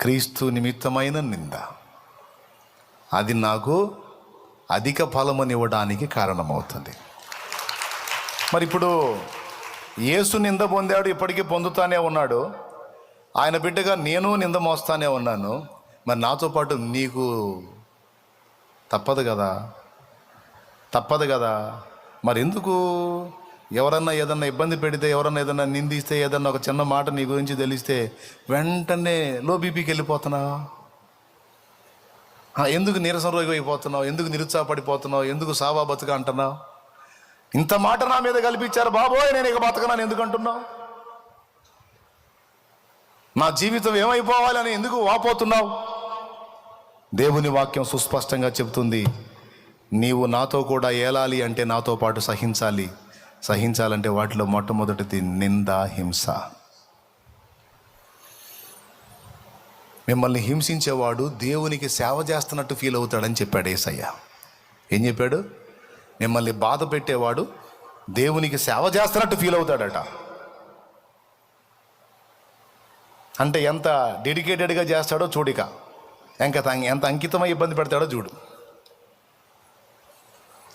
క్రీస్తు నిమిత్తమైన నింద. అది నాకు అధిక ఫలమునివ్వడానికి కారణమవుతుంది. మరి ఇప్పుడు యేసు నింద పొందాడు ఇప్పటికీ పొందుతానే ఉన్నాడు. ఆయన బిడ్డగా నేను నింద మోస్తానే ఉన్నాను. మరి నాతో పాటు నీకు తప్పదు కదా? తప్పదు కదా? మరి ఎందుకు? ఎవరన్నా ఏదన్నా ఇబ్బంది పెడితే ఎవరన్నా ఏదన్నా నిందిస్తే ఏదన్నా ఒక చిన్న మాట నీ గురించి తెలిస్తే వెంటనే లో బీపీకి వెళ్ళిపోతున్నావు ఎందుకు నీరసం రోగి అయిపోతున్నావు? ఎందుకు నిరుత్సాహపడిపోతున్నావు? ఎందుకు సావా బతుక అంటున్నావు? ఇంత మాట నా మీద కల్పించారు బాబోయ్ నేను ఇక బతకనాను ఎందుకు అంటున్నావు? నా జీవితం ఏమైపోవాలని ఎందుకు వాపోతున్నావు? దేవుని వాక్యం సుస్పష్టంగా చెబుతుంది నీవు నాతో కూడా ఏలాలి అంటే నాతో పాటు సహించాలి. సహించాలంటే వాటిలో మొట్టమొదటిది నింద హింస. మిమ్మల్ని హింసించేవాడు దేవునికి సేవ చేస్తున్నట్టు ఫీల్ అవుతాడని చెప్పాడు ఏసయ్య. ఏం చెప్పాడు? మిమ్మల్ని బాధ పెట్టేవాడు దేవునికి సేవ చేస్తున్నట్టు ఫీల్ అవుతాడట. అంటే ఎంత డెడికేటెడ్గా చేస్తాడో చూడిక. ఇంకా ఎంత అంకితమై ఇబ్బంది పెడతాడో చూడు.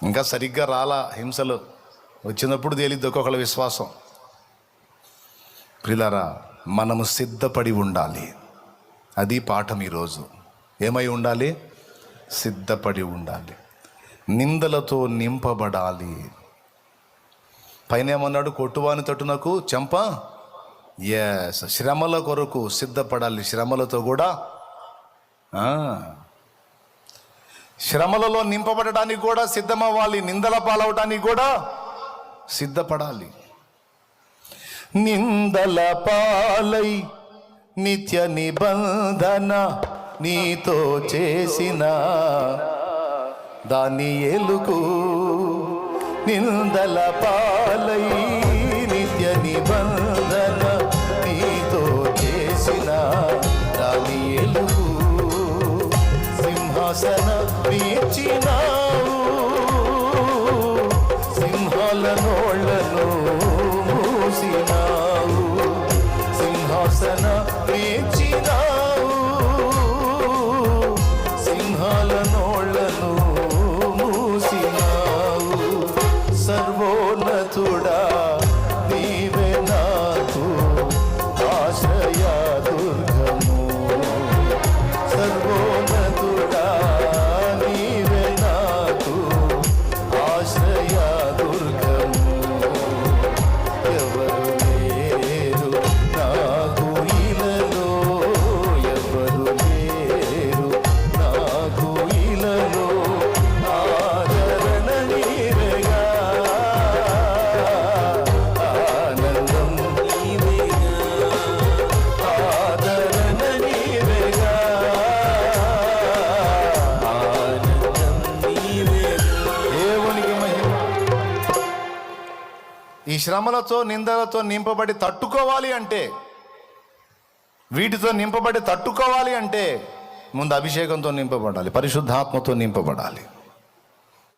ఇంకా సరిగ్గా రాలా హింసలు. వచ్చినప్పుడు తేలిద్ది ఒక్కొక్కళ్ళ విశ్వాసం. ప్రిలారా మనము సిద్ధపడి ఉండాలి. అది పాఠం ఈరోజు. ఏమై ఉండాలి? సిద్ధపడి ఉండాలి. నిందలతో నింపబడాలి. పైన ఏమన్నాడు? కొట్టువాని తట్టునకు చెంప? ఎస్ శ్రమల కొరకు సిద్ధపడాలి. శ్రమలతో కూడా శ్రమలలో నింపబడడానికి కూడా సిద్ధమవ్వాలి. నిందల పాలవటానికి కూడా సిద్ధపడాలి. నిందల పాలై నిత్య నిబంధన నీతో చేసిన దాని ఎలుకు. నిందల పాలై నిత్య నిబంధన నీతో చేసిన దాని ఎలుకు. సింహాసన వీచినావు సింహాల నోళ్ళను మూసినావు. సింహాసన వీచినావు Yeah. ఈ శ్రమలతో నిందలతో నింపబడి తట్టుకోవాలి అంటే వీటితో నింపబడి తట్టుకోవాలి అంటే ముందు అభిషేకంతో నింపబడాలి పరిశుద్ధాత్మతో నింపబడాలి.